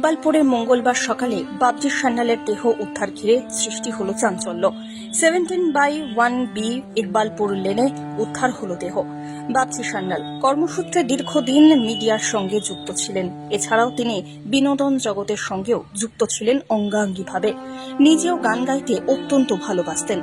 ইকবালপুরে মঙ্গলবার সকালে বাবজি সান্যালের দেহ উদ্ধার ঘিরে সৃষ্টি হলো চাঞ্চল্য। Seventeen by one B Iqbalpur লেনে উদ্ধার হলো দেহ। বাবজি সান্যাল কর্মসূত্রে দীর্ঘদিন মিডিয়ার সঙ্গে যুক্ত ছিলেন। এছাড়াও তিনি বিনোদন জগতের সঙ্গেও যুক্ত ছিলেন অঙ্গাঙ্গিভাবে। নিজেও গান গাইতে অত্যন্ত ভালোবাসতেন।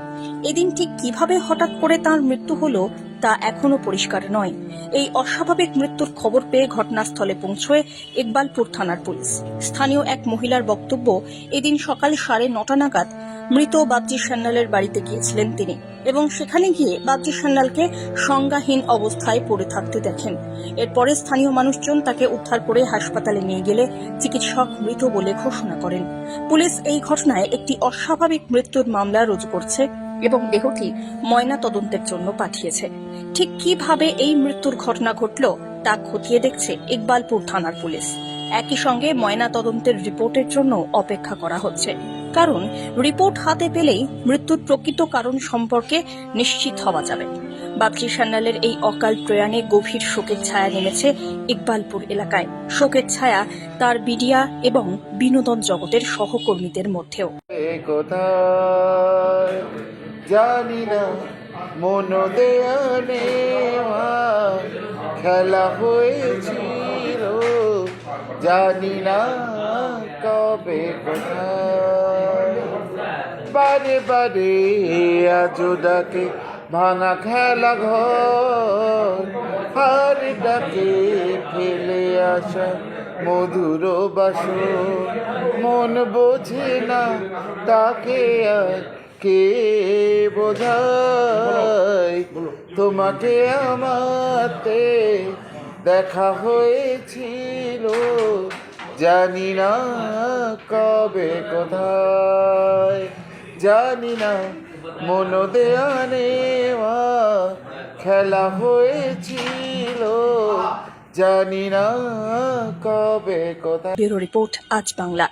এদিন ঠিক কীভাবে হঠাৎ করে তার মৃত্যু হলো তা এখনও পরিষ্কার নয়। এই অস্বাভাবিক মৃত্যুর খবর পেয়ে ঘটনাস্থলে পৌঁছয় ইকবালপুর থানার পুলিশ। স্থানীয় এক মহিলার বক্তব্য, এদিন সকাল সাড়ে নটা নাগাদ মৃত বাবজি সান্যালের বাড়িতে গিয়েছিলেন তিনি এবং সেখানে গিয়ে বাবজি সান্যালকে সংজ্ঞাহীন অবস্থায় পড়ে থাকতে দেখেন। এরপরে স্থানীয় মানুষজন তাকে উদ্ধার করে হাসপাতালে নিয়ে গেলে চিকিৎসক মৃত বলে ঘোষণা করেন। পুলিশ এই ঘটনায় একটি অস্বাভাবিক মৃত্যুর মামলা রুজু করছে এবং দেহটি ময়না তদন্তের জন্য পাঠিয়েছে। ঠিক কীভাবে এই মৃত্যুর ঘটনা ঘটল, তা খতিয়ে দেখছে ইকবালপুর থানার পুলিশ। একই সঙ্গে ময়না তদন্তের রিপোর্টের জন্য অপেক্ষা করা হচ্ছে। কারণ রিপোর্ট হাতে পেলেই মৃত্যুর প্রকৃত কারণ সম্পর্কে নিশ্চিত হওয়া যাবে। বাবজি সান্যালের এই অকাল প্রয়াণে গভীর শোকের ছায়া নেমেছে ইকবালপুর এলাকায়। শোকের ছায়া তার বিডিয়া এবং বিনোদন জগতের সহকর্মীদের মধ্যেও। এ কোথায় জানি না, মন দেয়ানে খেলা হয়েছিল। জানি না কবে বারে বারে আজো ডাকে ভাঙা খেলা ঘর। হার ডাকে ফেলে আসা মধুর বাসর। মন বোঝে না তাকে আর কে বোঝায় তোমাকে আমাতে দেখা হয়েছিল জানি না কবে কোথায় জানি না মন দেয়ানে খেলা হয়েছিল জানি না কবে কোথায়। ব্যুরো রিপোর্ট আজ বাংলা।